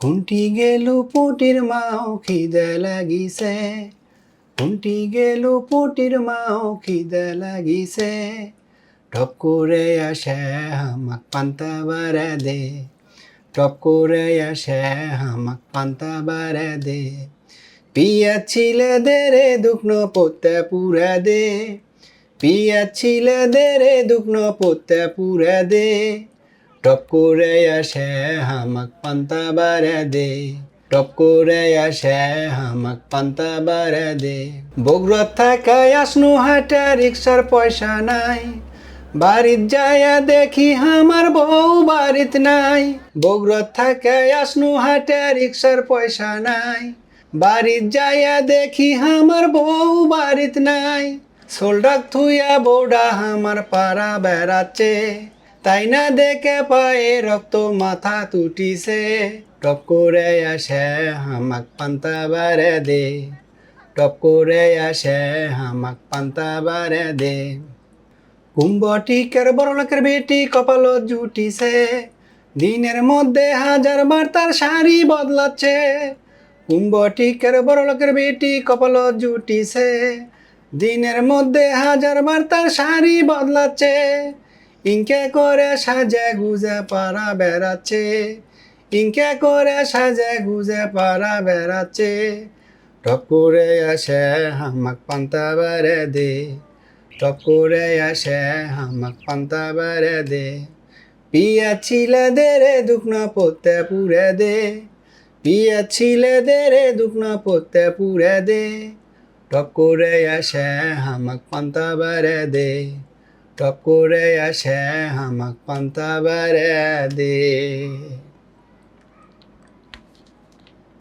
খুঁটি গেল পুটির মাও, খিদে লাগিছে। খুঁটি গেল পুটির মাও, খিদে লাগিছে। টপ করে আসে হামাক পান্তা বারে দে। টপ করে আসে হামাক পান্তা বারে দে। পিয়া ছিলে দে রে দুগ্ন পোতে পুরে দে। পিয়া ছিলে দে রে দুগ্ন পোতে পুরে দে। টপ করে আসে হামাক পান্তা বারে দে। টপ করে আসে হামাক পান্তা বারে দে। বগুড়া থাকায় আসনু হাটে, রিক্সার পয়সা নাই। বাড়িত যায়া দেখি আমার বউ বাড়িত নাই। বগুড়া থাকায় আসনু হাটে, রিক্সার পয়সা নাই। বাড়িত যায়া দেখি আমার বউ বাড়িত নাই। সোলডাক থুইয়া বৌডা আমার পাড়া বেড়াচ্ছে। তাই না দেখে পায়ে রক্ত মাথা তুটিছে। টপ করে আসে হামাক পান্তা বারে দে। টপ করে আসে হামাক পান্তা বারে দে। কুম্ভটিকের বড় লোকের বেটি কপাল জুটিছে। দিনের মধ্যে হাজার বার তার শাড়ি বদলাচ্ছে। কুম্ভটিকের বড় লোকের বেটি কপাল জুটিছে। দিনের মধ্যে হাজার বার তার শাড়ি বদলাচ্ছে। ইনকে করে সাজে গুজে পাড়া বেড়াচ্ছে। ইনকে করে সাজে গুজে পাড়া বেড়াচ্ছে। টপ করে আসে হামাক পান্তা বেড়ে দে। টপ করে আসে হামাক পান্তা বেড়ে দে। পিয়া ছিলে দে রে দুঃখ পোতে পুরে দে। পিয়া ছিলে দে রে দুঃখ পোতে পুরে দে। টপ করে আসে হামাক পান্তা বেড়ে দে। টপ করে আসে হামাক পান্তা বারে দে।